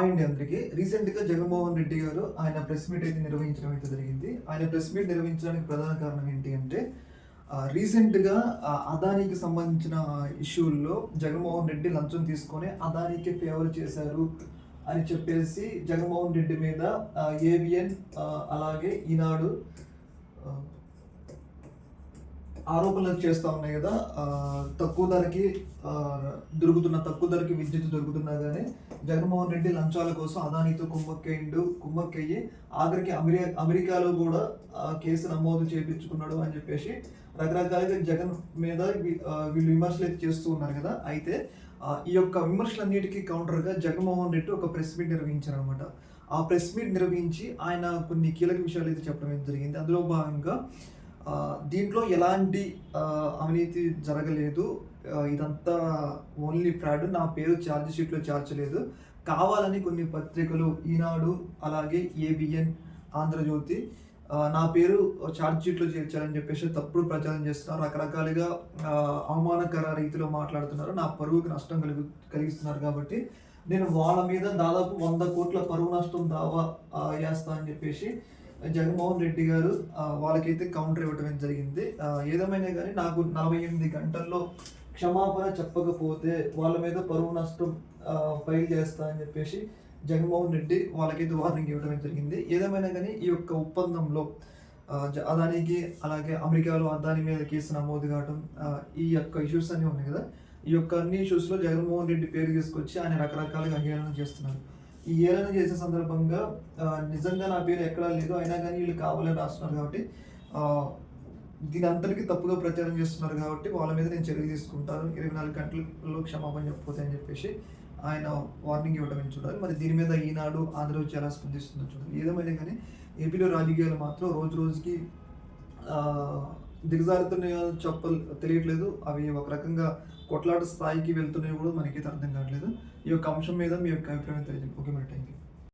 Hi అందరికి. Recent రీసెంట్గా జగన్మోహన్ రెడ్డి గారు ఆయన ప్రెస్ మీట్ అయితే నిర్వహించడం అయితే జరిగింది. ఆయన ప్రెస్ మీట్ నిర్వహించడానికి ప్రధాన కారణం ఏంటి అంటే రీసెంట్గా అదానీకి అదానికి సంబంధించిన ఇష్యూల్లో జగన్మోహన్ రెడ్డి లంచం తీసుకొని అదానికి ఫేవర్ చేశారు అని చెప్పేసి జగన్మోహన్ రెడ్డి మీద ఏవిఎన్ అలాగే ఈనాడు ఆరోపణలు చేస్తూ ఉన్నాయి కదా తక్కువ ధరకి దొరుకుతున్న తక్కువ ధరకి విద్యుత్ దొరుకుతున్నా కానీ జగన్మోహన్ రెడ్డి లంచాల కోసం అదానితో కుమ్మక్కయ్యిండు కుమ్మక్కయ్యి ఆఖరికి అమెరికా అమెరికాలో కూడా కేసు నమోదు చేయించుకున్నాడు అని చెప్పేసి రకరకాలుగా జగన్ మీద వీళ్ళు విమర్శలు అయితే చేస్తూ ఉన్నారు కదా. అయితే ఈ యొక్క విమర్శలన్నిటికీ కౌంటర్గా జగన్మోహన్ రెడ్డి ఒక ప్రెస్ మీట్ నిర్వహించారు అనమాట ఆ ప్రెస్ మీట్ నిర్వహించి ఆయన కొన్ని కీలక విషయాలు అయితే చెప్పడం జరిగింది. అందులో భాగంగా దీంట్లో ఎలాంటి అవినీతి జరగలేదు. ఇదంతా ఓన్లీ ఫ్రాడ్. నా పేరు ఛార్జ్ షీట్లో చేర్చలేదు కావాలని కొన్ని పత్రికలు ఈనాడు అలాగే ఏబిఎన్ ఆంధ్రజ్యోతి నా పేరు ఛార్జ్ షీట్లో చేర్చారని చెప్పేసి తప్పుడు ప్రచారం చేస్తున్నారు. రకరకాలుగా అవమానకర రీతిలో మాట్లాడుతున్నారు. నా పరువుకి నష్టం కలిగి కలిగిస్తున్నారు కాబట్టి నేను వాళ్ళ మీద దాదాపు వంద కోట్ల పరువు నష్టం దావా వేస్తా అని చెప్పేసి జగన్మోహన్ రెడ్డి గారు వాళ్ళకైతే కౌంటర్ ఇవ్వడం జరిగింది. ఏదేమైనా కానీ నాకు నలభై ఎనిమిది గంటల్లో క్షమాపణ చెప్పకపోతే వాళ్ళ మీద పరువు నష్టం ఫైల్ చేస్తా అని చెప్పేసి జగన్మోహన్ రెడ్డి వాళ్ళకైతే వార్నింగ్ ఇవ్వడం జరిగింది. ఏదేమైనా కానీ ఈ యొక్క ఒప్పందంలో జ- అదానికి అలాగే అమెరికాలో అదాని మీద కేసు నమోదు కావడం ఈ యొక్క ఇష్యూస్ అన్నీ ఉన్నాయి కదా. ఈ యొక్క అన్ని ఇష్యూస్లో జగన్మోహన్ రెడ్డి పేరు తీసుకొచ్చి ఆయన రకరకాలుగా హేళన చేస్తున్నారు. ఈ ఏలన చేసే సందర్భంగా నిజంగా నా పేరు ఎక్కడా లేదు అయినా కానీ వీళ్ళు కావాలని రాస్తున్నారు కాబట్టి దీని అందరికీ తప్పుగా ప్రచారం చేస్తున్నారు కాబట్టి వాళ్ళ మీద నేను చర్యలు తీసుకుంటాను. ఇరవై నాలుగు గంటలలో క్షమాపణ చెప్పకపోతే అని చెప్పేసి ఆయన వార్నింగ్ ఇవ్వడం చూడాలి. మరి దీని మీద ఈనాడు ఆంధ్రజ్యోతి ఎలా స్పందిస్తుందో చూడాలి. ఏదేమైనా కానీ ఏపీలో రాజకీయాలు మాత్రం రోజు రోజుకి దిగజారుతున్నాయో చెప్ప తెలియట్లేదు. అవి ఒక రకంగా కొట్లాట స్థాయికి వెళ్తున్నాయో కూడా మనకి అర్థం కావట్లేదు. ఈ యొక్క అంశం మీద మీ యొక్క అభిప్రాయం తెలియజేయండి. ఓకే మరి థ్యాంక్ యూ